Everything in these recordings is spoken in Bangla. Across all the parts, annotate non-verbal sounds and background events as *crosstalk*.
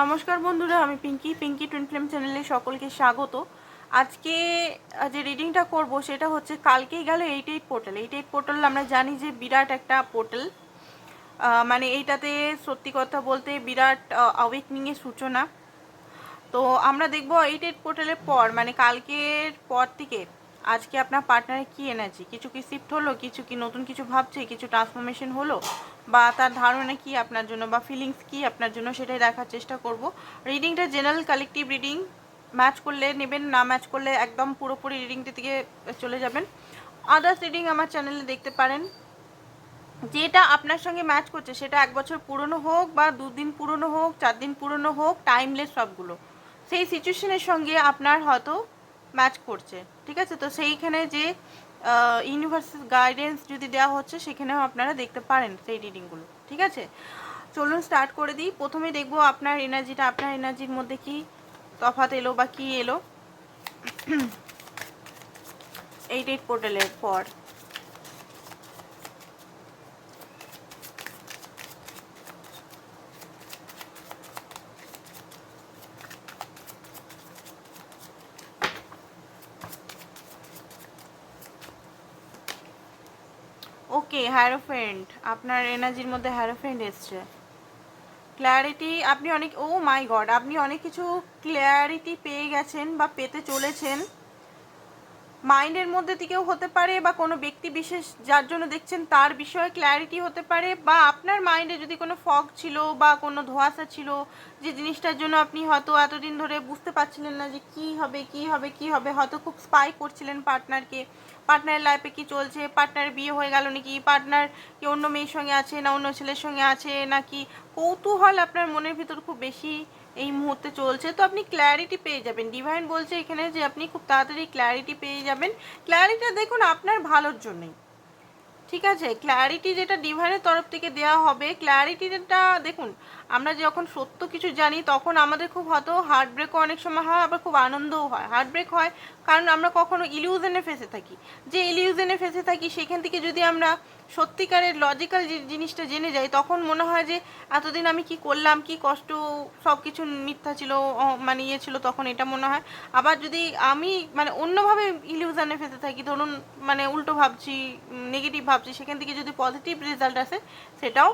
নমস্কার বন্ধুরা, আমি পিঙ্কি। পিঙ্কি টুইন ফিল্ম চ্যানেলে সকলকে স্বাগত। আজকে যে রিডিংটা করব সেটা হচ্ছে কালকেই গেল eight eight portal eight eight portal আমরা জানি যে বিরাট একটা পোর্টাল মানে এইটাতে সত্যি কথা বলতে বিরাট অ্যাওয়েকনিংয়ের সূচনা। তো আমরা দেখব এইট এইট পোর্টালের পর মানে কালকের পর থেকে আজকে আপনার পার্টনারে কি এনার্জি কিছু কি শিফট হলো? কিছু কি নতুন কিছু ভাবছে? কিছু ট্রান্সফরমেশন হলো? বা তার ধারণা কি আপনার জন্য? বা ফিলিংস কি আপনার জন্য? সেটাই দেখার চেষ্টা করব। রিডিংটা জেনারেল কালেকটিভ রিডিং ম্যাচ করলে নেবেন, না ম্যাচ করলে একদম পুরোপুরি রিডিংটি থেকে চলে যাবেন। আদার্স রিডিং আমার চ্যানেলে দেখতে পারেন। যেটা আপনার সঙ্গে ম্যাচ করছে, সেটা এক বছর পুরনো হোক বা দুদিন পুরনো হোক চার দিন পুরনো হোক টাইমলেস সবগুলো। সেই সিচুয়েশনের সঙ্গে আপনার হয়তো ম্যাচ করছে, ঠিক আছে? তো সেইখানে যে ইউনিভার্সাল গাইডেন্স যদি দেওয়া হচ্ছে, সেখানেও আপনারা দেখতে পারেন সেই রিডিংগুলো ঠিক আছে? চলুন স্টার্ট করে দিই। প্রথমে দেখব আপনার এনার্জিটা আপনার এনার্জির মধ্যে কি তফাত এলো বা কি এলো? এইট এইট পোর্টালের পর। ওকে হ্যারোফেন্ট আপনার এনার্জির মধ্যে হ্যারোফেন্ট এসছে। ক্ল্যারিটি আপনি অনেক ও মাই গড আপনি অনেক কিছু ক্ল্যারিটি পেয়ে গেছেন বা পেতে চলেছেন। মাইন্ডের মধ্যে থেকেও হতে পারে বা কোনো ব্যক্তি বিশেষ যার জন্য দেখছেন তার বিষয়ে ক্ল্যারিটি হতে পারে বা আপনার মাইন্ডে যদি কোনো ফগ ছিল বা কোনো ধোঁয়াশা ছিল যে জিনিসটার জন্য আপনি হয়তো এতদিন ধরে বুঝতে পারছিলেন না যে কি হবে কি হবে কি হবে, হয়তো খুব স্পাই করছিলেন পার্টনারকে পার্টনারের লাইফে কি চলছে? পার্টনার বিয়ে হয়ে গেল নাকি? পার্টনার কি অন্য মেয়ের সঙ্গে আছে না অন্য ছেলের সঙ্গে আছে? নাকি কৌতূহল আপনার মনের ভিতর খুব বেশি এই মুহূর্তে চলছে। তো আপনি ক্ল্যারিটি পেয়ে যাবেন। ডিভাইন বলছে এখানে যে আপনি খুব তাড়াতাড়ি ক্ল্যারিটি পেয়ে যাবেন। ক্ল্যারিটা দেখুন, আপনার ভালোর জন্যই। ঠিক আছে? ক্ল্যারিটি যেটা ডিভাইনের তরফ থেকে দেওয়া হবে ক্ল্যারিটিটা দেখুন আমরা যখন সত্য কিছু জানি, তখন আমাদের খুব হয়তো হার্ট ব্রেকও অনেক সময় হয়, আবার খুব আনন্দও হয়। হার্ট ব্রেক হয় কারণ আমরা কখনো ইলিউজনে ফেসে থাকি। যে ইলিউজনে ফেসে থাকি, সেখান থেকে যদি আমরা সত্যিকারের লজিক্যাল যে জিনিসটা জেনে যাই, তখন মনে হয় যে এতদিন আমি কি করলাম, কি কষ্ট সব কিছু মিথ্যা ছিল মানে ইয়ে ছিল, তখন এটা মনে হয়। আবার যদি আমি মানে অন্যভাবে ইলিউশনে ফেসে থাকি, ধরুন মানে উল্টো ভাবছি নেগেটিভ ভাবছি, সেখান থেকে যদি পজিটিভ রেজাল্ট আসে, সেটাও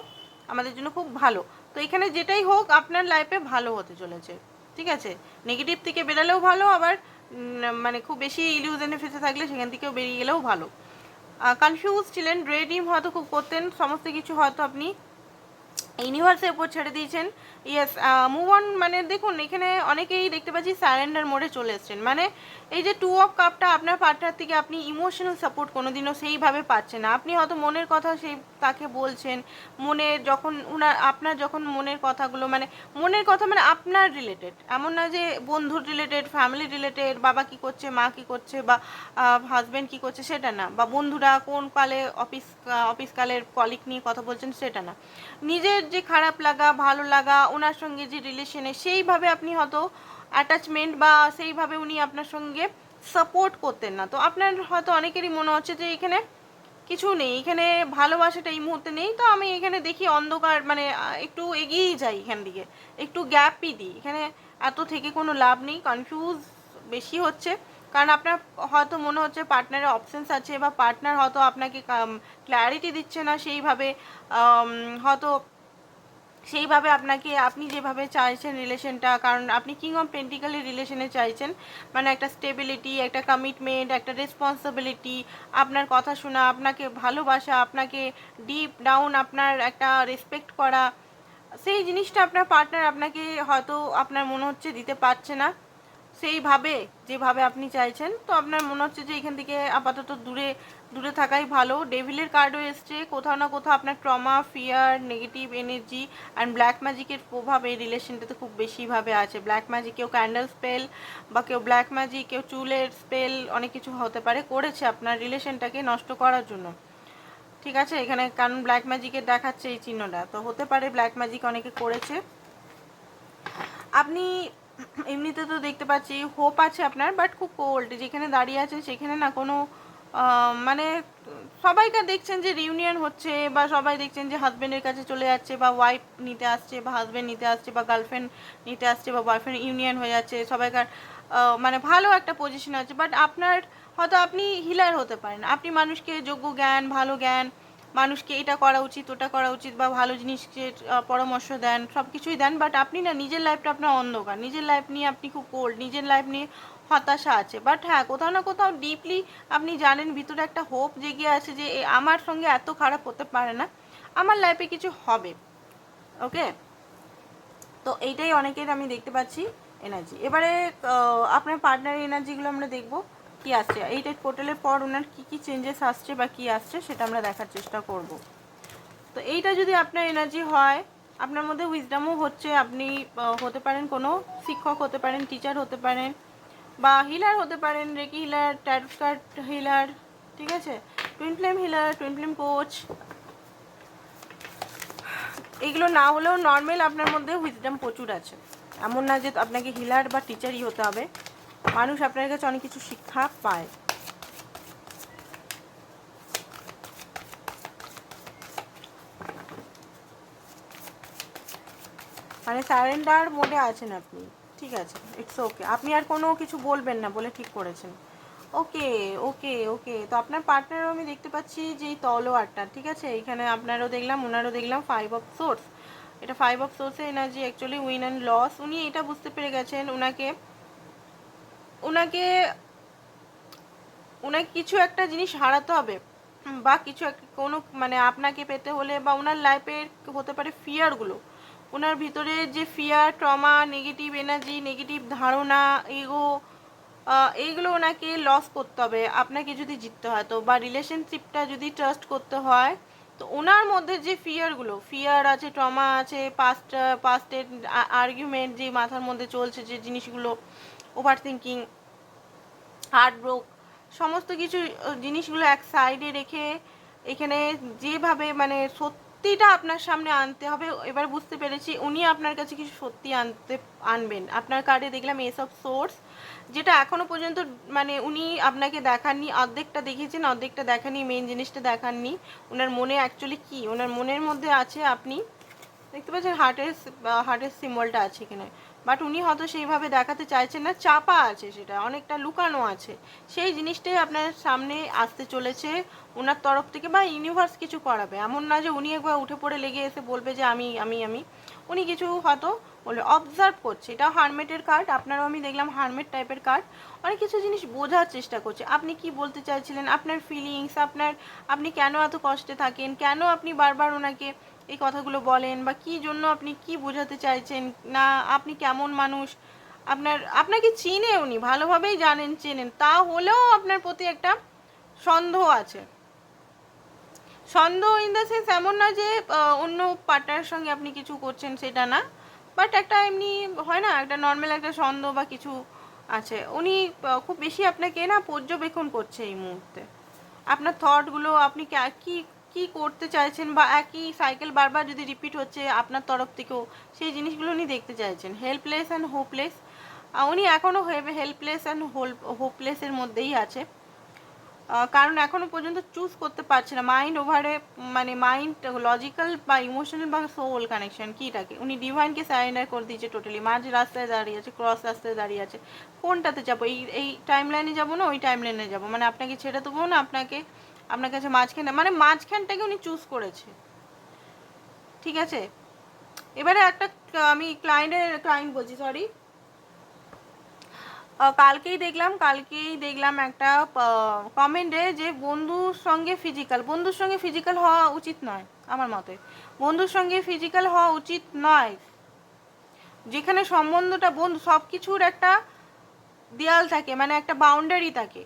আমাদের জন্য খুব ভালো। তো এখানে যেটাই হোক, আপনার লাইফে ভালো হতে চলেছে। ঠিক আছে? নেগেটিভ থেকে বেরালেও ভালো, আবার মানে খুব বেশি ইলিউজনে ফেসে থাকলে সেখান থেকেও বেরিয়ে গেলেও ভালো। কনফিউজ ছিলেন ড্রেডিম হয়তো খুব করতেন, সমস্ত কিছু হয়তো আপনি ইউনিভার্সের উপর ছেড়ে দিয়েছেন। ইয়েস মুভ অন মানে দেখুন, এখানে অনেকেই দেখতে পাচ্ছি স্যারেন্ডার মোডে চলে এসছেন। মানে এই যে টু অফ কাপটা আপনার পার্টনার থেকে আপনি ইমোশনাল সাপোর্ট কোনোদিনও সেইভাবে পাচ্ছেন না। আপনি হয়তো মনের কথা সেই তাকে বলছেন মনের যখন উনার, আপনার যখন মনের কথাগুলো মানে মনের কথা মানে আপনার রিলেটেড এমন না যে বন্ধুর রিলেটেড ফ্যামিলি রিলেটেড বাবা কি করছে, মা কি করছে, বা হাজব্যান্ড কি করছে, সেটা না। বা বন্ধুরা কোন কালে অফিস অফিস কালের কলিক নিয়ে কথা বলছেন, সেটা না। নিজের যে খারাপ লাগা, ভালো লাগা ওনার সঙ্গে যে রিলেশনে সেইভাবে আপনি হয়তো অ্যাটাচমেন্ট বা সেইভাবে উনি আপনার সঙ্গে সাপোর্ট করতেন না। তো আপনার হয়তো অনেকেরই মনে হচ্ছে যে এখানে কিছু নেই, এখানে ভালোবাসাটা এই মুহূর্তে নেই। তো আমি এখানে দেখি অন্ধকার মানে একটু এগিয়েই যাই এখান দিকে, একটু গ্যাপই দিই। এখানে এত থেকে কোনো লাভ নেই কনফিউজ বেশি হচ্ছে। কারণ আপনার হয়তো মনে হচ্ছে পার্টনারের অপশানস আছে বা পার্টনার হয়তো আপনাকে ক্ল্যারিটি দিচ্ছে না সেইভাবে হয়তো সেইভাবে আপনাকে, আপনি যেভাবে চাইছেন রিলেশনটা কারণ আপনি কিং অফ পেন্টিক্যালের রিলেশনে চাইছেন মানে একটা স্টেবিলিটি একটা কমিটমেন্ট একটা রেসপন্সিবিলিটি আপনার কথা শোনা, আপনাকে ভালোবাসা, আপনাকে ডিপ ডাউন আপনার একটা রেসপেক্ট করা, সেই জিনিসটা আপনার পার্টনার আপনাকে হয়তো আপনার মনে হচ্ছে দিতে পারছে না। সেইভাবে, যেভাবে আপনি চাইছেন, তো আপনার মনে হচ্ছে যে এখান থেকে আপাতত দূরে দূরে থাকাই ভালো। ডেভিলের কার্ডও এসছে, কোথাও না কোথাও আপনার trauma fear negative energy and black ম্যাজিকের প্রভাব এই রিলেশনটাতে খুব বেশিভাবে আছে। ব্ল্যাক ম্যাজিক কেউ ক্যান্ডেল স্পেল বা কেউ ব্ল্যাক ম্যাজিক কেউ চুলের স্পেল অনেক কিছু হতে পারে, করেছে আপনার রিলেশনটাকে নষ্ট করার জন্য। ঠিক আছে? এখানে কারণ ব্ল্যাক ম্যাজিকের দেখাচ্ছে এই চিহ্নটা। তো হতে পারে ব্ল্যাক ম্যাজিক অনেকে করেছে। আপনি এমনিতে তো দেখতে পাচ্ছি হোপ আছে আপনার বাট খুব কোল্ড যেখানে দাঁড়িয়ে আছেন সেখানে না কোনো মানে সবাইকার দেখছেন যে রিউনিয়ন হচ্ছে বা সবাই দেখছেন যে হাজব্যান্ডের কাছে চলে যাচ্ছে বা ওয়াইফ নিতে আসছে বা হাজব্যান্ড নিতে আসছে বা গার্লফ্রেন্ড নিতে আসছে বা বয়ফ্রেন্ড ইউনিয়ন হয়ে যাচ্ছে, সবাইকার মানে ভালো একটা পজিশন আছে বাট আপনার, হয়তো আপনি হিলার হতে পারেন, আপনি মানুষকে যোগ্য জ্ঞান, ভালো জ্ঞান মানুষকে এটা করা উচিত, ওটা করা উচিত বা ভালো জিনিসকে পরামর্শ দেন সব কিছুই দেন বাট আপনি না নিজের লাইফটা আপনার অন্ধকার। নিজের লাইফ নিয়ে আপনি খুব কোল্ড নিজের লাইফ নিয়ে হতাশা আছে। বাট হ্যাঁ কোথাও না কোথাও ডিপলি আপনি জানেন ভিতরে একটা হোপ জেগে আছে যে আমার সঙ্গে এত খারাপ হতে পারে না, আমার লাইফে কিছু হবে। ওকে তো এইটাই অনেকের আমি দেখতে পাচ্ছি এনার্জি এবারে আপনার পার্টনার এনার্জিগুলো আমরা দেখব। কি আসছে এই এইটা পোর্টালের পর ওনার কি কি চেঞ্জেস আসছে বা কি আসছে সেটা আমরা দেখার চেষ্টা করব। তো এইটা যদি আপনার এনার্জি হয়, আপনার মধ্যে উইজডামও হচ্ছে, আপনি হতে পারেন কোনো শিক্ষক হতে পারেন টিচার হতে পারেন, বা হিলার হতে পারেন reiki healer tarot card healer ঠিক আছে? Twin flame healer twin flame coach এগুলো না হলেও নর্মাল আপনার মধ্যে উইজডাম প্রচুর আছে। এমন না যে আপনাকে হিলার বা টিচারই হতে হবে। মানুষ আপনার কাছে অনেক কিছু শিক্ষা পায়। মানে স্যারেন্ডার মোডে আছেন আপনি। ঠিক আছে ইটস ওকে আপনি আর কোনো কিছু বলবেন না, বলে ঠিক করেছেন। ওকে ওকে ওকে। তো আপনার পার্টনারও আমি দেখতে পাচ্ছি যে তলোয়ারটা, ঠিক আছে? এখানে আপনারও দেখলাম ওনারও দেখলাম ফাইভ অফ সোর্স এটা five of সোর্সে energy actually win and loss উনি এটা বুঝতে পেরে গেছেন ওনাকে ওনাকে ওনাকে কিছু একটা জিনিস হারাতে হবে বা কিছু কোনো মানে আপনাকে পেতে হলে বা ওনার লাইফের হতে পারে ফিয়ারগুলো ওনার ভিতরে যে fear trauma negative energy negative ধারণা এগো এইগুলো ওনাকে লস করতে হবে। আপনাকে যদি জিততে হয়, তো বা রিলেশনশিপটা যদি ট্রাস্ট করতে হয়, তো ওনার মধ্যে যে ফিয়ারগুলো ফিয়ার আছে ট্রমা আছে পাস্ট পাস্টের আর্গুমেন্ট যে মাথার মধ্যে চলছে যে জিনিসগুলো ওভার থিঙ্কিং হার্টব্রোক সমস্ত কিছু জিনিসগুলো এক সাইডে রেখে এখানে যেভাবে মানে সত্যিটা আপনার সামনে আনতে হবে, এবার বুঝতে পেরেছি উনি আপনার কাছে কিছু সত্যি আনতে, আনবেন। আপনার কার্ডে দেখলাম এসব সোর্স যেটা এখনও পর্যন্ত মানে উনি আপনাকে দেখাননি, অর্ধেকটা দেখেছেন অর্ধেকটা দেখাননি মেন জিনিসটা দেখাননি। ওনার মনে অ্যাকচুয়ালি কি? ওনার মনের মধ্যে আছে আপনি, দেখতে পাচ্ছেন হার্টের হার্টের সিম্বলটা আছে এখানে। বাট উনি হয়তো সেইভাবে দেখাতে চাইছেন না, চাপা আছে সেটা, অনেকটা লুকানো আছে। সেই জিনিসটাই আপনার সামনে আসতে চলেছে ওনার তরফ থেকে বা ইউনিভার্স কিছু করাবে। এমন না যে উনি একবার উঠে পড়ে লেগে এসে বলবে যে আমি আমি আমি। উনি কিছু হয়তো বলবে অবজার্ভ করছে। এটা হারমেটের কার্ড আপনারও আমি দেখলাম হারমেট টাইপের কার্ড অনেক কিছু জিনিস বোঝার চেষ্টা করছে। আপনি কি বলতে চাইছিলেন? আপনার ফিলিংস আপনার, আপনি কেন এত কষ্টে থাকেন? কেন আপনি বারবার ওনাকে এই কথাগুলো বলেন বা কি জন্য আপনি কি বোঝাতে চাইছেন? না, আপনি কেমন মানুষ? আপনার, আপনাকে চিনে উনি, ভালোভাবেই জানেন, চেনেন। তা হলেও আপনার প্রতি একটা সন্দেহ আছে। সন্দেহ ইন দ্য সেন্স এমন না যে অন্য পার্টনারের সঙ্গে আপনি কিছু করছেন সেটা না। বাট একটা এমনি হয় না, একটা নর্মাল একটা সন্দেহ বা কিছু আছে। উনি খুব বেশি আপনাকে না পর্যবেক্ষণ করছে এই মুহূর্তে। আপনার থটগুলো আপনি কে- কি করতে চাইছেন বা একই সাইকেল বারবার যদি রিপিট হচ্ছে আপনার তরফ থেকেও, সেই জিনিসগুলো উনি দেখতে চাইছেন। হেল্পলেস অ্যান্ড হোপলেস উনি এখনও হেল্পলেস অ্যান্ড হোল হোপলেসের মধ্যেই আছে। কারণ এখনও পর্যন্ত চুজ করতে পারছে না। মাইন্ড ওভারে মানে মাইন্ড লজিক্যাল বা ইমোশনাল বা সোল কানেকশন কীটাকে উনি ডিভাইনকে সারেন্ডার করে দিয়েছে টোটালি মাঝ রাস্তায় দাঁড়িয়ে আছে ক্রস রাস্তায় দাঁড়িয়ে আছে। কোনটাতে যাব? এই এই টাইম লাইনে যাব না? ওই টাইম লাইনে যাব। মানে আপনাকে ছেড়ে দেবো না? আপনাকে আপনার কাছে মাঝখানে মানে মাঝখানটাকে উনি চুজ করেছে। ঠিক আছে? এবারে একটা, আমি ক্লায়েন্টের ক্লায়েন্ট বলছি সরি কালকেই দেখলাম কালকেই দেখলাম একটা কমেন্টে যে বন্ধুর সঙ্গে ফিজিক্যাল বন্ধুর সঙ্গে ফিজিক্যাল হওয়া উচিত নয়, আমার মতে। বন্ধুর সঙ্গে ফিজিক্যাল হওয়া উচিত নয়। যেখানে সম্বন্ধটা, বন্ধু সব কিছুর একটা দেয়াল থাকে মানে একটা বাউন্ডারি থাকে।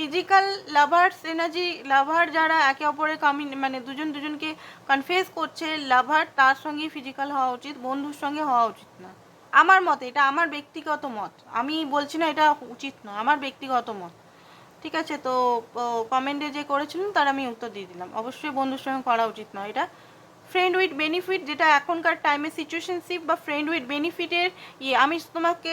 ফিজিক্যাল লাভার্স এনার্জি লাভার যারা একে অপরের কামি মানে দুজন দুজনকে কনফেস করছে লাভার তার সঙ্গে ফিজিক্যাল হওয়া উচিত, বন্ধুর সঙ্গে হওয়া উচিত না। আমার মতে, এটা আমার ব্যক্তিগত মত। আমি বলছি না এটা উচিত না আমার ব্যক্তিগত মত। ঠিক আছে, তো কমেন্টে যে করেছিলেন, তার আমি উত্তর দিয়ে দিলাম। অবশ্যই বন্ধুর সঙ্গে করা উচিত নয় এটা। ফ্রেন্ড উইথ বেনিফিট যেটা এখনকার টাইমে সিচুয়েশনশিপ বা ফ্রেন্ড উইথ বেনিফিটের ইয়ে আমি তোমাকে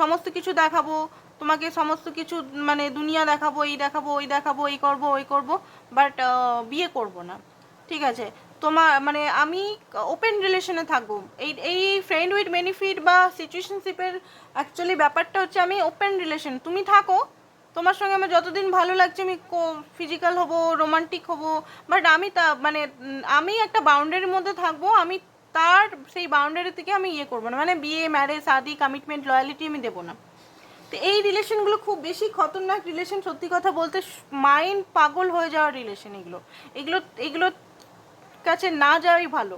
সমস্ত কিছু দেখাবো তোমাকে সমস্ত কিছু মানে দুনিয়া দেখাবো, এই দেখাবো, ওই দেখাবো, এই করব, ওই করব বাট বিয়ে করব না। ঠিক আছে? তোমার মানে আমি ওপেন রিলেশনে থাকব। এই এই ফ্রেন্ড উইথ বেনিফিট বা সিচুয়েশনশিপের অ্যাকচুয়ালি ব্যাপারটা হচ্ছে আমি ওপেন রিলেশন তুমি থাকো, তোমার সঙ্গে আমার যতদিন ভালো লাগছে আমি ফিজিক্যাল হব রোমান্টিক হব বাট আমি তা মানে আমি একটা বাউন্ডারির মধ্যে থাকব, আমি তার সেই বাউন্ডারি থেকে আমি ইয়ে করব না। মানে বিয়ে ম্যারেজ শাদি কমিটমেন্ট লয়ালিটি আমি দেবো না। তো এই রিলেশনগুলো খুব বেশি খতরনাক রিলেশন সত্যি কথা বলতে মাইন্ড পাগল হয়ে যাওয়ার রিলেশন এগুলো। এগুলো, এগুলোর কাছে না যাওয়াই ভালো।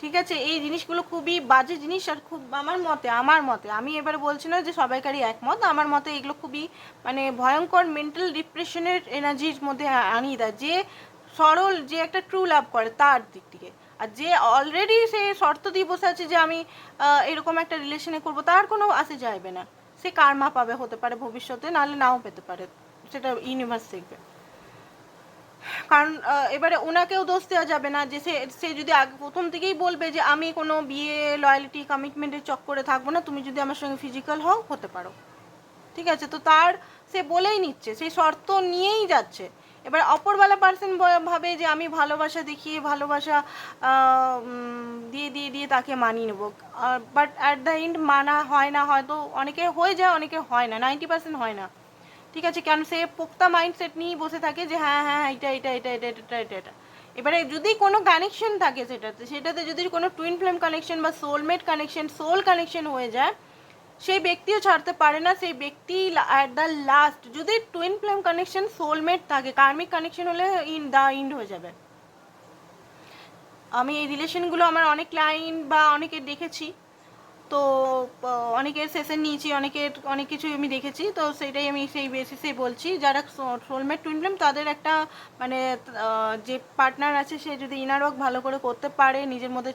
ঠিক আছে? এই জিনিসগুলো খুবই বাজে জিনিস আর খুব আমার মতে আমার মতে। আমি এবারে বলছি না যে সবাইকারই একমত। আমার মতে এগুলো খুবই মানে ভয়ঙ্কর মেন্টাল ডিপ্রেশনের এনার্জির মধ্যে আনিয়ে দেয়। যে সরল, যে একটা ট্রু লাভ করে তার দিক থেকে। আর যে অলরেডি সে শর্ত দিয়ে বসে আছে যে আমি এরকম একটা রিলেশনে করব, তার কোনো আসে যাইবে না। সে কারমা পাবে, হতে পারে ভবিষ্যতে, নাহলে নাও পেতে পারে। সেটা ইউনিভার্স দেখবে। কারণ এবারে ওনাকেও দোষ দেওয়া যাবে না যে সে সে যদি আগে প্রথম থেকেই বলবে যে আমি কোনো বিয়ে লয়ালিটি কমিটমেন্টের চক্করে থাকব না, তুমি যদি আমার সঙ্গে ফিজিক্যাল হও, হতে পারো। ঠিক আছে? তো তার, সে বলেই নিচ্ছে সেই শর্ত নিয়েই যাচ্ছে। এবার অপরবেলা পার্সন ভাবে যে আমি ভালোবাসা দেখিয়ে ভালোবাসা দিয়ে দিয়ে দিয়ে তাকে মানিয়ে নেব। বাট অ্যাট দ্য এন্ড মানা হয় না, হয়তো অনেকে হয়ে যায়, অনেকে হয় না নাইনটি পার্সেন্ট হয় না। ঠিক আছে কারণ সে পোক্তা মাইন্ডসেট নিয়েই বসে থাকে যে হ্যাঁ হ্যাঁ এটা এটা এটা এটা এটা এটা এটা এবারে যদি কোনো কানেকশন থাকে সেটাতে সেটাতে যদি কোনো টুইন ফ্লেম কানেকশন বা সোলমেট কানেকশন সোল কানেকশন হয়ে যায় সেই ব্যক্তিও ছাড়তে পারে না, সেই ব্যক্তি অ্যাট দ্য লাস্ট যদি টুইন ফ্লেম কানেকশন সোলমেট থাকে কার্মিক কানেকশন হলে ইন দ্য ইন্ড হয়ে যাবে। আমি এই রিলেশনগুলো আমার অনেক ক্লায়েন্ট বা অনেকে দেখেছি। তো অনেকের সেশন নিয়েছি, অনেকের, অনেক কিছুই আমি দেখেছি, তো সেটাই আমি সেই বেসিসে বলছি। যারা সোলমেট টুইন ফ্লেম তাদের একটা মানে যে পার্টনার আছে, সে যদি ইনার ওয়ার্ক ভালো করে করতে পারে, নিজের মধ্যে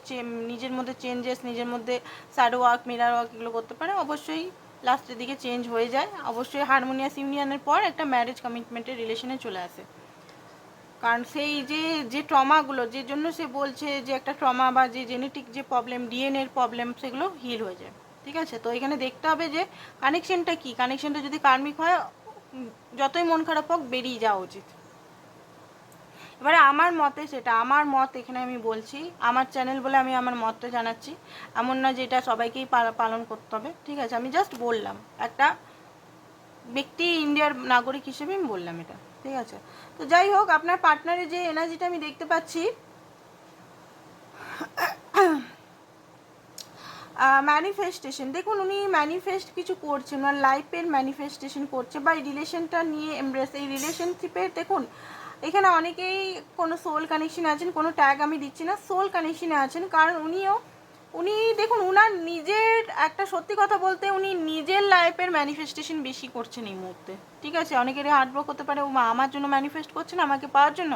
নিজের মধ্যে চেঞ্জেস নিজের মধ্যে শ্যাডো ওয়ার্ক মিরার ওয়ার্ক এগুলো করতে পারে, অবশ্যই লাস্টের দিকে চেঞ্জ হয়ে যায়। অবশ্যই হারমোনিয়াস ইউনিয়নের পর একটা ম্যারেজ কমিটমেন্টের রিলেশনে চলে আসে। কারণ সেই যে যে ট্রমাগুলো, যে জন্য সে বলছে যে একটা ট্রমা বা যে জেনেটিক যে প্রবলেম ডিএনএর প্রবলেম, সেগুলো হিল হয়ে যায়। ঠিক আছে? তো এখানে দেখতে হবে যে কানেকশনটা কি? কানেকশনটা যদি কার্মিক হয়, যতই মন খারাপ হোক, বেরিয়ে যাওয়া উচিত। এবারে আমার মতে সেটা, আমার মত এখানে আমি বলছি, আমার চ্যানেল বলে আমি আমার মতটা জানাচ্ছি। এমন না যে এটা সবাইকেই পালন করতে হবে। ঠিক আছে? আমি জাস্ট বললাম, একটা ব্যক্তি ইন্ডিয়ার নাগরিক হিসেবে আমি বললাম এটা। ঠিক আছে। তো যাই হোক, আপনার পার্টনারের যে এনার্জিটা আমি দেখতে পাচ্ছি ম্যানিফেস্টেশন দেখুন উনি ম্যানিফেস্ট কিছু করছেন ওনার লাইফের ম্যানিফেস্টেশন করছে, বা এই রিলেশনটা নিয়ে এমব্রেস এই রিলেশনশিপের দেখুন, এখানে অনেকেই কোনো সোল কানেকশনে আছেন, কোনো ট্যাগ আমি দিচ্ছি না সোল কানেকশনে আছেন, কারণ উনিও উনি, দেখুন, উনার নিজের একটা সত্যি কথা বলতে উনি নিজের লাইফের ম্যানিফেস্টেশন বেশি করছেন এই মুহূর্তে। ঠিক আছে? অনেকেরই হার্টব্রোক হতে পারে, ও মা, আমার জন্য ম্যানিফেস্ট করছেন আমাকে পাওয়ার জন্য?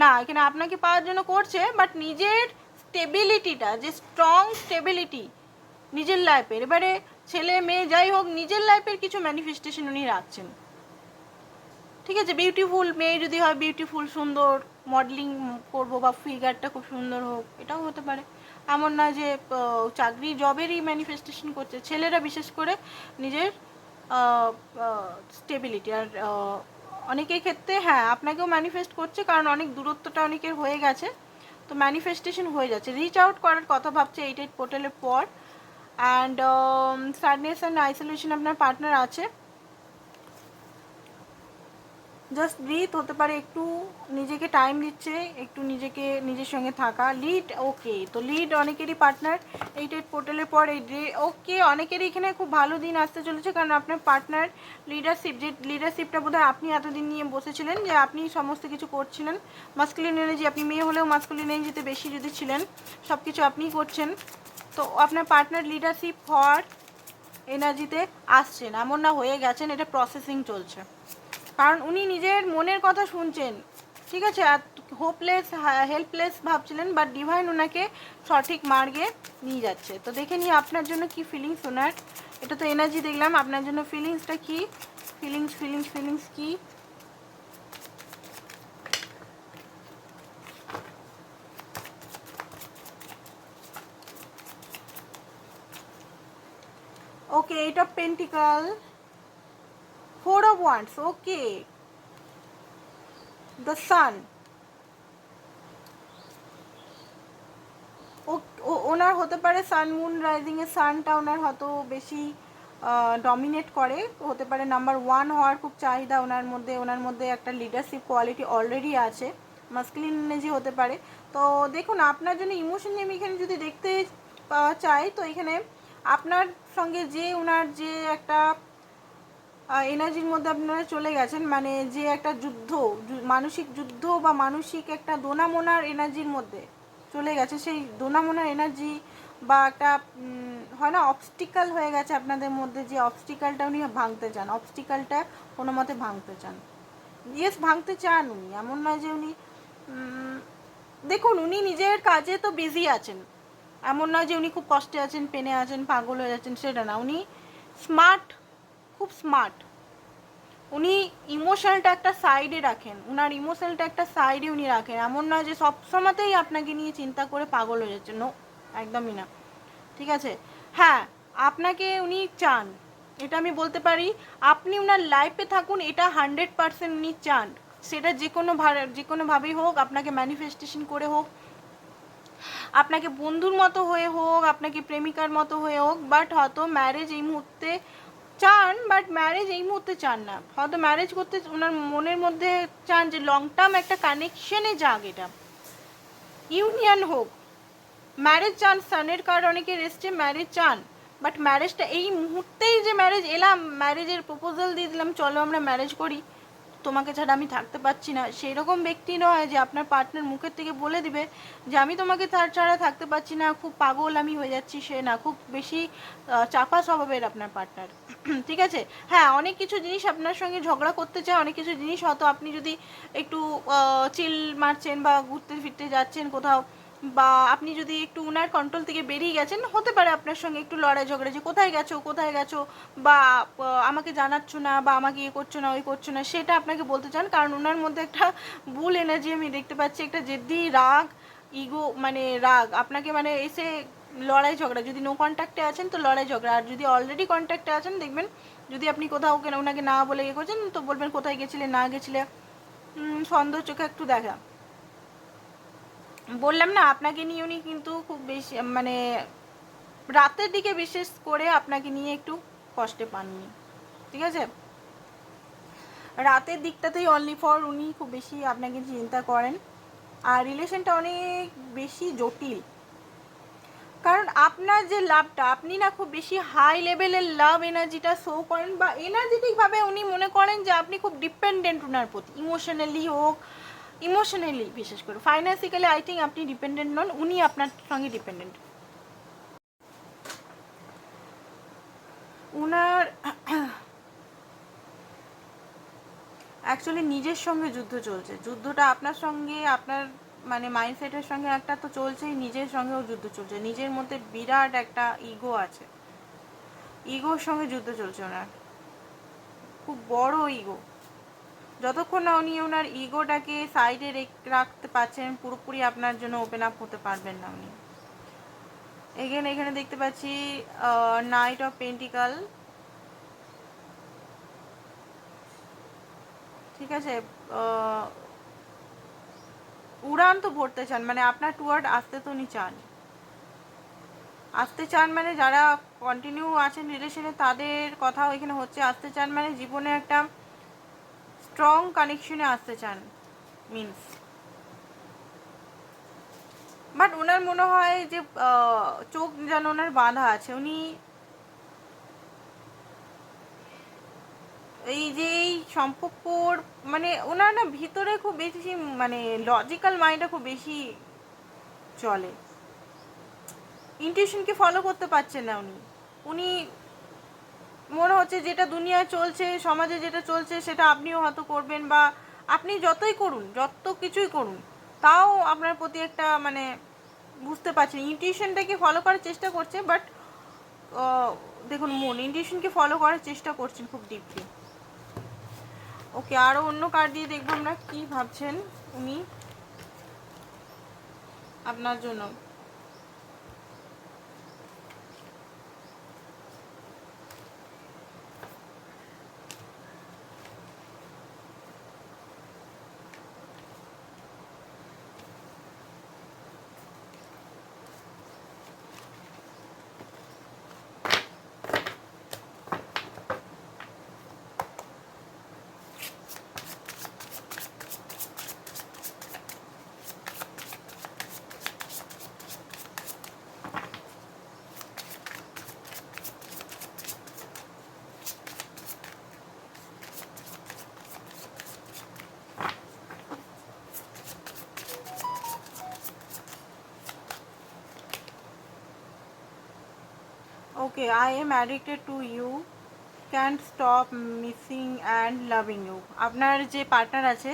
না, এখানে আপনাকে পাওয়ার জন্য করছে বাট নিজের স্টেবিলিটিটা যে স্ট্রং স্টেবিলিটি নিজের লাইফের এবারে ছেলে, মেয়ে, যাই হোক, নিজের লাইফের কিছু ম্যানিফেস্টেশন উনি রাখছেন। ঠিক আছে? বিউটিফুল মেয়ে যদি হয় বিউটিফুল সুন্দর মডেলিং করব বা ফিগারটা খুব সুন্দর হোক, এটাও হতে পারে। এমন না যে চাকরি জবেরই ম্যানিফেস্টেশন করছে। ছেলেরা বিশেষ করে নিজের স্টেবিলিটি আর অনেকের ক্ষেত্রে হ্যাঁ আপনাকেও ম্যানিফেস্ট করছে কারণ অনেক দূরত্বটা অনেকের হয়ে গেছে। তো ম্যানিফেস্টেশন হয়ে যাচ্ছে। রিচ আউট করার কথা ভাবছে এইট এইট পোর্টালের পর। অ্যান্ড স্যাডনেস অ্যান্ড আইসোলেশন আপনার পার্টনার আছে। জাস্ট ব্রিথ হতে পারে, একটু নিজেকে টাইম দিচ্ছে, একটু নিজেকে, নিজের সঙ্গে থাকা। লিড ওকে তো লিড অনেকেরই পার্টনার এইট এইট পোর্টালের পর এই ডে ওকে অনেকেরই এখানে খুব ভালো দিন আসতে চলেছে, কারণ আপনার পার্টনার লিডারশিপ যে লিডারশিপটা বোধহয় আপনি এতদিন নিয়ে বসেছিলেন, যে আপনি সমস্ত কিছু করছিলেন। মাস্কুলিন এনার্জি আপনি মেয়ে হলেও মাস্কুলিন এনার্জিতে বেশি যদি ছিলেন সব কিছু আপনিই করছেন। তো আপনার পার্টনার লিডারশিপ হওয়ার এনার্জিতে আসছেন, এমন না হয়ে গেছেন, এটা প্রসেসিং চলছে। কারণ উনি নিজের মনের কথা শুনছেন। ঠিক আছে? আর হোপলেস হেল্পলেস ভাবছিলেন বাট ডিভাইন ওনাকে সঠিক মার্গে নিয়ে যাচ্ছে। তো দেখে নিই আপনার জন্য কি ফিলিংস ওনার? এটা তো এনার্জি দেখলাম। আপনার জন্য ফিলিংসটা কি? ফিলিংস ফিলিংস ফিলিংস কি? Okay eight of pentacles four of wands okay the sun ওনার হতে পারে সান মুন রাইজিং এর সানটা ওনার হয়তো বেশি ডমিনেট করে। হতে পারে নাম্বার ওয়ান হওয়ার খুব চাহিদা ওনার মধ্যে ওনার মধ্যে একটা লিডারশিপ কোয়ালিটি অলরেডি আছে। মাস্কুলিন এনার্জি হতে পারে। তো দেখুন, আপনার জন্য ইমোশন আমি এখানে যদি দেখতে চাই, তো এখানে আপনার সঙ্গে যে ওনার যে একটা এনার্জির মধ্যে আপনারা চলে গেছেন মানে যে একটা যুদ্ধ মানসিক যুদ্ধ বা মানসিক একটা দোনামোনার এনার্জির মধ্যে চলে গেছে, সেই দোনামোনার এনার্জি বা একটা হয় না অবস্টিকাল হয়ে গেছে আপনাদের মধ্যে যে অবস্টিকালটা উনি ভাঙতে চান অবস্টিকালটা কোনো মতে ভাঙতে চান। ইয়েস ভাঙতে চান উনি, এমন নয় যে উনি দেখুন, উনি নিজের কাজে তো বিজি আছেন। এমন নয় যে উনি খুব কষ্টে আছেন, পেনে আছেন, পাগল হয়ে যাচ্ছেন, সেটা না। উনি স্মার্ট খুব স্মার্ট উনি ইমোশনালটা একটা সাইডে রাখেন। উনার ইমোশনালটা একটা সাইডে উনি রাখেন। এমন নয় যে সব সময়তেই আপনাকে নিয়ে চিন্তা করে পাগল হয়ে যাচ্ছে। নো একদমই না। ঠিক আছে? হ্যাঁ আপনাকে উনি চান। এটা আমি বলতে পারি, আপনি উনার লাইফে থাকুন, এটা হান্ড্রেড পার্সেন্ট উনি চান। সেটা যে কোনো যে কোনোভাবেই হোক, আপনাকে ম্যানিফেস্টেশন করে হোক, আপনাকে বন্ধুর মতো হয়ে হোক, আপনাকে প্রেমিকার মতো হয়ে হোক বাট হয়তো ম্যারেজ এই মুহূর্তে চান বাট ম্যারেজ এই মুহূর্তে চান না। হয়তো ম্যারেজ করতে ওনার মনের মধ্যে চান যে লং টার্ম একটা কানেকশনে যাক এটা। ইউনিয়ন হোক। ম্যারেজ চান সানের কার্ড অনেকে এসছে ম্যারেজ চান বাট ম্যারেজটা এই মুহূর্তেই যে ম্যারেজ এলাম ম্যারেজের প্রপোজাল দিয়ে দিলাম, চলো আমরা ম্যারেজ করি। তোমাকে ছাড়া আমি থাকতে পারছি না। সেই রকম ব্যক্তি নয় যে আপনার পার্টনার মুখের থেকে বলে দিবে যে আমি তোমাকে তার ছাড়া থাকতে পারছি না, খুব পাগল আমি হয়ে যাচ্ছি সে না, খুব বেশি চাপা স্বভাবের আপনার পার্টনার *clears throat* ঠিক আছে? হ্যাঁ অনেক কিছু জিনিস আপনার সঙ্গে ঝগড়া করতে চায়, অনেক কিছু জিনিস হয়তো আপনি যদি একটু চিল মারছেন বা ঘুরতে ফিরতে যাচ্ছেন কোথাও বা আপনি যদি একটু উনার কন্ট্রোল থেকে বেরিয়ে গেছেন, হতে পারে আপনার সঙ্গে একটু লড়াই ঝগড়া যে কোথায় গেছো কোথায় গেছো, বা আমাকে জানাচ্ছ না, বা আমাকে ইয়ে করছ না, ওই করছ না, সেটা আপনাকে বলতে চান। কারণ ওনার মধ্যে একটা ভুল এনার্জি আমি দেখতে পাচ্ছি, একটা জেদি রাগ ইগো মানে রাগ। আপনাকে মানে এসে লড়াই ঝগড়া, যদি নো কন্ট্যাক্টে আছেন তো লড়াই ঝগড়া। আর যদি অলরেডি কন্ট্যাক্টে আছেন, দেখবেন যদি আপনি কোথাও ওনাকে না বলে ইয়ে করছেন, তো বলবেন কোথায় গেছিলে, না গেছিলে। সন্দেহ চোখে একটু দেখা। বললাম না, আপনাকে নিয়ে উনি কিন্তু খুব বেশি মানে রাতের দিকে বিশেষ করে আপনাকে নিয়ে একটু কষ্টে পাননি, ঠিক আছে? রাতের দিকটাতেই অনলি ফর উনি খুব বেশি আপনাকে চিন্তা করেন। আর রিলেশনটা অনেক বেশি জটিল। কারণ আপনার যে লাভটা আপনি না খুব বেশি হাই লেভেলের লাভ এনার্জিটা শো করেন বা এনার্জেটিকভাবে উনি মনে করেন যে আপনি খুব ডিপেন্ডেন্ট ওনার প্রতি ইমোশনালি হোক ইমোশনালি বিশেষ করে ফাইন্যান্সিক্যালি আই থিঙ্ক আপনি ডিপেন্ডেন্ট নন, উনি আপনার সঙ্গে ডিপেন্ডেন্ট উনার অ্যাকচুয়ালি নিজের সঙ্গে যুদ্ধ চলছে। যুদ্ধটা আপনার সঙ্গে, আপনার মানে মাইন্ডসেটের সঙ্গে একটা তো চলছেই, নিজের সঙ্গেও যুদ্ধ চলছে। নিজের মধ্যে বিরাট একটা ইগো আছে। ইগোর সঙ্গে যুদ্ধ চলছে ওনার। খুব বড় ইগো যতক্ষণ না উনি ওনার ইগোটাকে সাইডে রাখতে পারছেন, পুরোপুরি আপনার জন্য ওপেন আপ হতে পারবেন না উনি। এগেন এখানে দেখতে পাচ্ছি নাইট অফ পেন্টিকাল ঠিক আছে উড়ান তো ভরতে চান মানে আপনার টুয়ার্ড আসতে তো উনি চান। আসতে চান মানে যারা কন্টিনিউ আছেন রিলেশনে তাদের কথা এখানে হচ্ছে, আসতে চান মানে জীবনে একটা স্ট্রং কানেকশনে আসতে চান মিনস বাট ওনার মনে হয় যে চোখ যেন ওনার বাঁধা আছে। উনি এই যে, এই সম্পর্কর মানে ওনার না ভিতরে খুব বেশি মানে লজিক্যাল মাইন্ডটা খুব বেশি চলে। ইনটিউশনকে ফলো করতে পারছেন না উনি। উনি মনে হচ্ছে যেটা দুনিয়ায় চলছে, সমাজে যেটা চলছে, সেটা আপনিও হয়তো করবেন বা আপনি যতই করুন, যত কিছুই করুন, তাও আপনার প্রতি একটা মানে বুঝতে পারছেন ইনটিউশনটাকে ফলো করার চেষ্টা করছে বাট দেখুন, মন ইনটিউশনকে ফলো করার চেষ্টা করছেন খুব ডিপলি ওকে আরও অন্য কার্ড দিয়ে দেখব আমরা, কী ভাবছেন উনি? আপনার জন্য। Okay I am addicted to you can't stop missing and loving you আপনার যে পার্টনার আছে,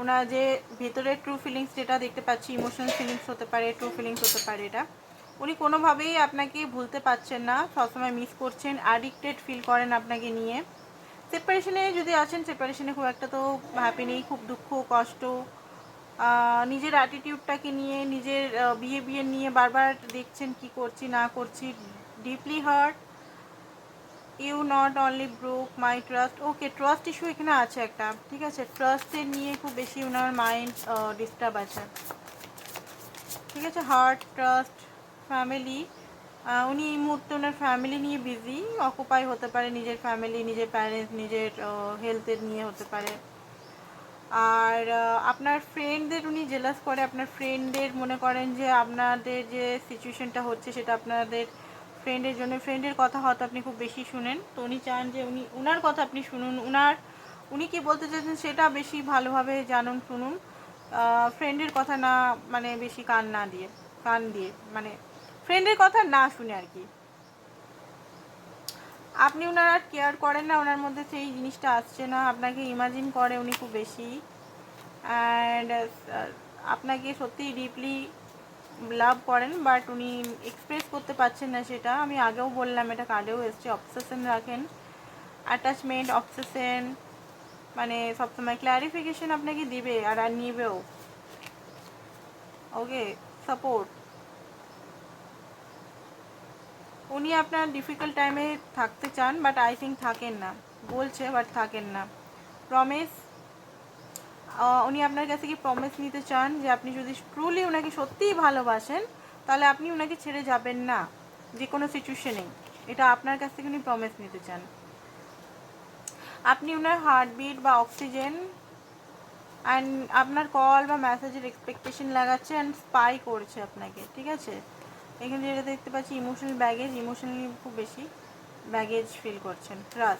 ওনার যে ভেতরের ট্রু ফিলিংস যেটা দেখতে পাচ্ছি ইমোশনাল ফিলিংস হতে পারে ট্রু ফিলিংস হতে পারে এটা, উনি কোনোভাবেই আপনাকে ভুলতে পারছেন না, সবসময় মিস করছেন অ্যাডিক্টেড ফিল করেন আপনাকে নিয়ে। সেপারেশনে যদি আছেন সেপারেশনে খুব একটা তো হ্যাপি নেই, খুব দুঃখ, কষ্ট নিজের অ্যাটিটিউডটাকে নিয়ে, নিজের বিহেভিয়ার নিয়ে বারবার দেখছেন কি করছি, না করছি deeply hurt you not only broke my trust okay trust issue এখানে আছে একটা, ঠিক আছে? ট্রাস্টের নিয়ে খুব বেশি ওনার মাইন্ড ডিস্টার্ব আছে। ঠিক আছে? হার্ট ট্রাস্ট ফ্যামিলি উনি এই মুহূর্তে ওনার ফ্যামিলি নিয়ে বিজি অকুপাই হতে পারে নিজের ফ্যামিলি নিজের প্যারেন্টস নিজের হেলথের নিয়ে হতে পারে। আর আপনার ফ্রেন্ডদের উনি জেলাস করে, আপনার ফ্রেন্ডদের মনে করেন যে আপনাদের যে সিচুয়েশনটা হচ্ছে সেটা আপনাদের ফ্রেন্ডের জন্য ফ্রেন্ডের কথা হয়তো আপনি খুব বেশি শুনেন। তো উনি চান যে উনি, উনার কথা আপনি শুনুন। উনার, উনি কি বলতে চাইছেন সেটা বেশি ভালোভাবে জানুন, শুনুন। ফ্রেন্ডের কথা না মানে বেশি কান না দিয়ে, কান দিয়ে মানে ফ্রেন্ডের কথা না শুনে আর কি। আপনি ওনার আর কেয়ার করেন না ওনার মধ্যে সেই জিনিসটা আসছে না। আপনাকে ইমাজিন করে উনি খুব বেশি। অ্যান্ড আপনাকে সত্যি ডিপলি লাভ করেন বাট উনি এক্সপ্রেস করতে পারছেন না সেটা। আমি আগেও বললাম, এটা কার্ডেও এসছে। অবসেশন রাখেন অ্যাটাচমেন্ট অবসেশন মানে সবসময় ক্ল্যারিফিকেশন আপনাকে দিবে আর আর নিবেও। ওকে সাপোর্ট উনি আপনার ডিফিকাল্ট টাইমে থাকতে চান বাট আই থিঙ্ক থাকেন না। বলছে বাট থাকেন না। প্রমিস উনি আপনার কাছে কি প্রমিস নিতে চান যে আপনি যদি ট্রুলি ওনাকে সত্যিই ভালোবাসেন, তাহলে আপনি ওনাকে ছেড়ে যাবেন না, যে কোনো সিচুয়েশনেই এটা আপনার কাছ থেকে উনি প্রমিস নিতে চান। আপনি ওনার হার্টবিট বা অক্সিজেন অ্যান্ড আপনার কল বা মেসেজের এক্সপেকটেশন লাগাচ্ছে অ্যান্ড স্পাই করছে আপনাকে, ঠিক আছে? এখানে যেটা দেখতে পাচ্ছি ইমোশনাল ব্যাগেজ ইমোশনালি খুব বেশি ব্যাগেজ ফিল করছেন। আর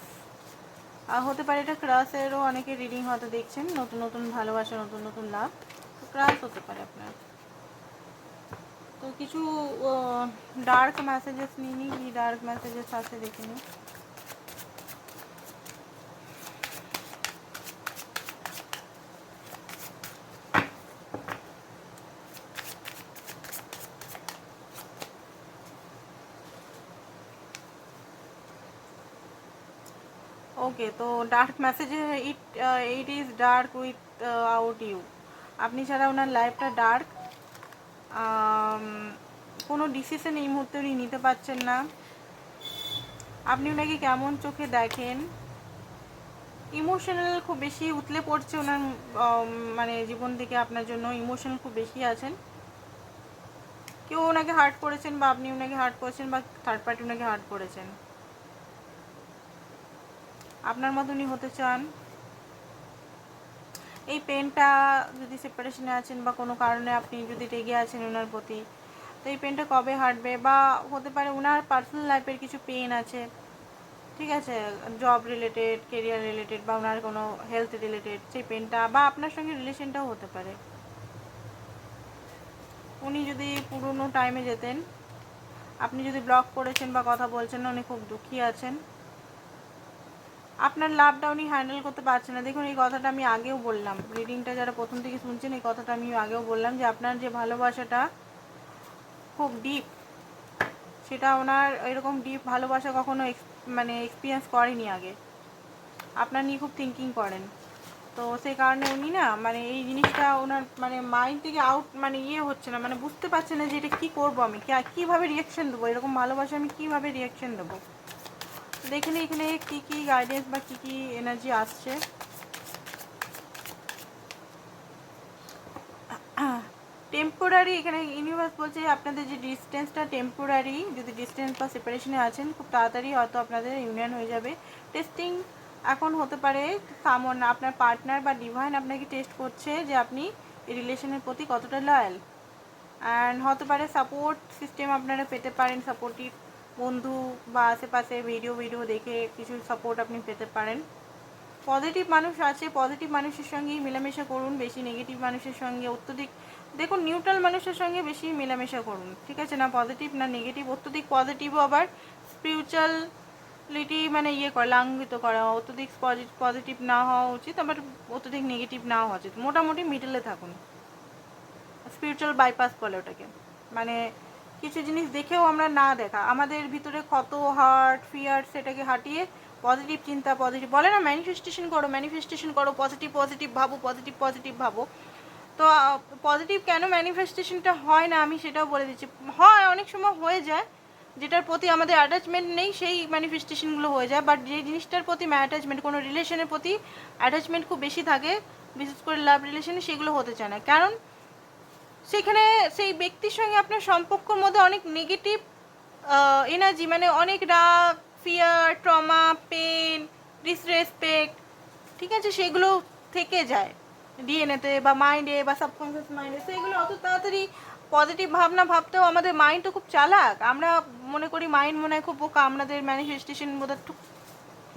হতে পারে এটা ক্রাসেরও অনেকে রিডিং হয়তো দেখছেন, নতুন নতুন ভালোবাসা, নতুন নতুন লাভ। ক্রাস হতে পারে আপনার। তো কিছু ডার্ক মেসেজেস নিই, কি ডার্ক মেসেজেস আছে দেখে নিই। ওকে, তো ডার্ক মেসেজে it it is dark without you আপনি ছাড়া ওনার লাইফটা ডার্ক কোনো ডিসিশন এই মুহূর্তে উনি নিতে পারছেন না। আপনি ওনাকে কেমন চোখে দেখেন? ইমোশনাল খুব বেশি উতলে পড়ছে ওনার মানে জীবন থেকে আপনার জন্য ইমোশনাল খুব বেশি আছেন। কেউ ওনাকে হার্ট করেছেন বা আপনি ওনাকে হার্ট করেছেন বা থার্ড পার্টি ওনাকে হার্ট করেছেন। আপনার মতনই হতে চান? এই পেনটা যদি সেপারেশনে আছেন বা কোনো কারণে আপনি যদি রেগে আছেন ওনার প্রতি, তো এই পেনটা কবে হাঁটবে? বা হতে পারে ওনার পার্সোনাল লাইফের কিছু পেন আছে, ঠিক আছে? জব রিলেটেড কেরিয়ার রিলেটেড বা ওনার কোনো হেলথ রিলেটেড সেই পেনটা বা আপনার সঙ্গে রিলেশনটাও হতে পারে। উনি যদি পুরনো টাইমে যেতেন, আপনি যদি ব্লক করেছেন বা কথা বলছেন, উনি খুব দুঃখী আছেন। আপনার লাভটা উনি হ্যান্ডেল করতে পারছে না। দেখুন, এই কথাটা আমি আগেও বললাম। রিডিংটা যারা প্রথম থেকে শুনছেন, এই কথাটা আমি আগেও বললাম যে আপনার যে ভালোবাসাটা খুব ডিপ সেটা ওনার এরকম ডিপ ভালোবাসা কখনো মানে এক্সপিরিয়েন্স করেনি আগে। আপনার নিয়ে খুব থিঙ্কিং করেন। তো সেই কারণে উনি না মানে এই জিনিসটা ওনার মানে মাইন্ড থেকে আউট মানে ইয়ে হচ্ছে না মানে বুঝতে পারছে না যে এটা কী করব আমি কীভাবে রিয়াকশন দেবো, এরকম ভালোবাসা আমি কীভাবে রিয়াকশন দেবো? দেখুন, এখানে কি কি গাইডেন্স বা কি কি এনার্জি আসছে। টেম্পোরারি এখানে ইউনিভার্স বলছে আপনাদের যে ডিস্টেন্সটা টেম্পোরারি যদি ডিস্টেন্স বা সেপারেশনে আছেন, খুব তাড়াতাড়ি হয়তো আপনাদের ইউনিয়ন হয়ে যাবে। টেস্টিং এখন হতে পারে সামন আপনার পার্টনার বা ডিভাইন আপনাকে টেস্ট করছে যে আপনি এই রিলেশনের প্রতি কতটা লয়াল অ্যান্ড হতে পারে সাপোর্ট সিস্টেম আপনারা পেতে পারেন সাপোর্টিভ বন্ধু বা আশেপাশে ভিডিও ভিডিও দেখে কিছু সাপোর্ট আপনি পেতে পারেন। পজিটিভ মানুষ আছে পজিটিভ মানুষের সঙ্গেই মেলামেশা করুন, বেশি নেগেটিভ মানুষের সঙ্গে অত্যধিক দেখুন নিউট্রাল মানুষের সঙ্গে বেশি মেলামেশা করুন, ঠিক আছে? না পজিটিভ না নেগেটিভ অত্যধিক পজিটিভও আবার স্পিরিচুয়ালিটি মানে ইয়ে করে, লাঙ্ঘিত করা, অত্যধিক পজিটিভ না হওয়া উচিত, আবার অত্যধিক নেগেটিভ না হওয়া উচিত। মোটামুটি মিডলে থাকুন। স্পিরিচুয়াল বাইপাস বলে ওটাকে। মানে কিছু জিনিস দেখেও আমরা না দেখা। আমাদের ভিতরে কত হার্ট ফিয়ার সেটাকে হাঁটিয়ে পজিটিভ চিন্তা পজিটিভ বলে না ম্যানিফেস্টেশন করো ম্যানিফেস্টেশন করো পজিটিভ পজিটিভ ভাবো পজিটিভ পজিটিভ ভাবো। তো পজিটিভ কেন ম্যানিফেস্টেশনটা হয় না আমি সেটাও বলে দিচ্ছি। হয়, অনেক সময় হয়ে যায়, যেটার প্রতি আমাদের অ্যাটাচমেন্ট নেই সেই ম্যানিফেস্টেশনগুলো হয়ে যায়। বাট যে জিনিসটার প্রতি অ্যাটাচমেন্ট কোনো রিলেশনের প্রতি অ্যাটাচমেন্ট খুব বেশি থাকে, বিশেষ করে লাভ রিলেশনে সেগুলো হতে চায় না। কারণ সেখানে সেই ব্যক্তির সঙ্গে আপনার সম্পর্কর মধ্যে অনেক নেগেটিভ এনার্জি মানে অনেক রাগ ফিয়ার ট্রমা পেন ডিসরেসপেক্ট ঠিক আছে? সেগুলো থেকে যায় ডিএনএতে বা মাইন্ডে বা সাবকনসিয়াস মাইন্ডে সেগুলো অত তাড়াতাড়ি পজিটিভ ভাবনা ভাবতেও আমাদের মাইন্ড তো খুব চালাক। আমরা মনে করি মাইন্ড মনে হয় খুব বোকা। আমাদের ম্যানিফেস্টেশন বোধ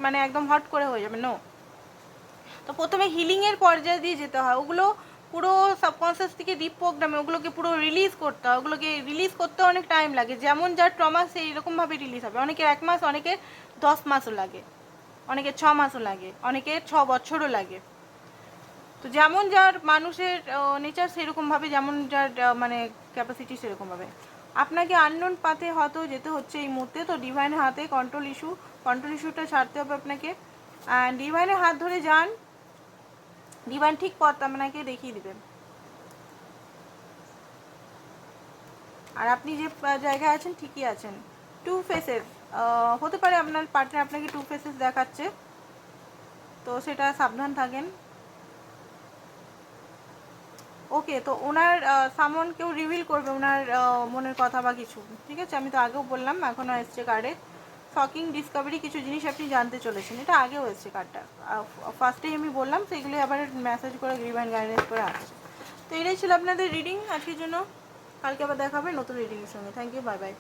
মানে একদম হট করে হয়ে যাবে নো তো প্রথমে হিলিংয়ের পর্যায়ে দিয়ে যেতে হয়। ওগুলো পুরো সাবকনসিয়াস থেকে ডিপ প্রোগ্রামে ওগুলোকে পুরো রিলিজ করতে হয়, ওগুলোকে রিলিজ করতে অনেক টাইম লাগে। যেমন যার ট্রমা সেই রকমভাবে রিলিজ হবে। অনেকের এক মাস অনেকের দশ মাসও লাগে। অনেকের ছ মাসও লাগে। অনেকের ছ বছরও লাগে। তো যেমন যার মানুষের নেচার সেরকমভাবে যেমন যার মানে ক্যাপাসিটি সেরকমভাবে আপনাকে আননোন পাতে হয়তো যেতে হচ্ছে এই মুহূর্তে। তো ডিভাইনের হাতে কন্ট্রোল ইস্যু কন্ট্রোল ইস্যুটা ছাড়তে হবে আপনাকে। অ্যান্ড ডিভাইনের হাত ধরে যান। ডিভাইন ঠিক পথ আপনাকে দেখিয়ে দিবেন। আর আপনি যে জায়গায় আছেন ঠিকই আছেন। টু ফেসেস হতে পারে আপনার পার্টনার আপনাকে টু ফেসেস দেখাচ্ছে। তো সেটা সাবধান থাকেন। ওকে তো ওনার সামন কেউ রিভিল করবে ওনার মনের কথা বা কিছু। ঠিক আছে? আমি তো আগেও বললাম, এখনও এসছে কার্ডে শকিং ডিসকভারি কিছু জিনিস আপনি জানতে চলেছেন। এটা আগে হয়েছে কার্ডটা ফার্স্টেই আমি বললাম সেগুলি আবার মেসেজ করে গ্রিভান গাইডেন্স করে আসছে। তো এটাই ছিল আপনাদের রিডিং আজকের জন্য কালকে আবার দেখাবে নতুন রিডিংয়ের সঙ্গে। Thank you bye bye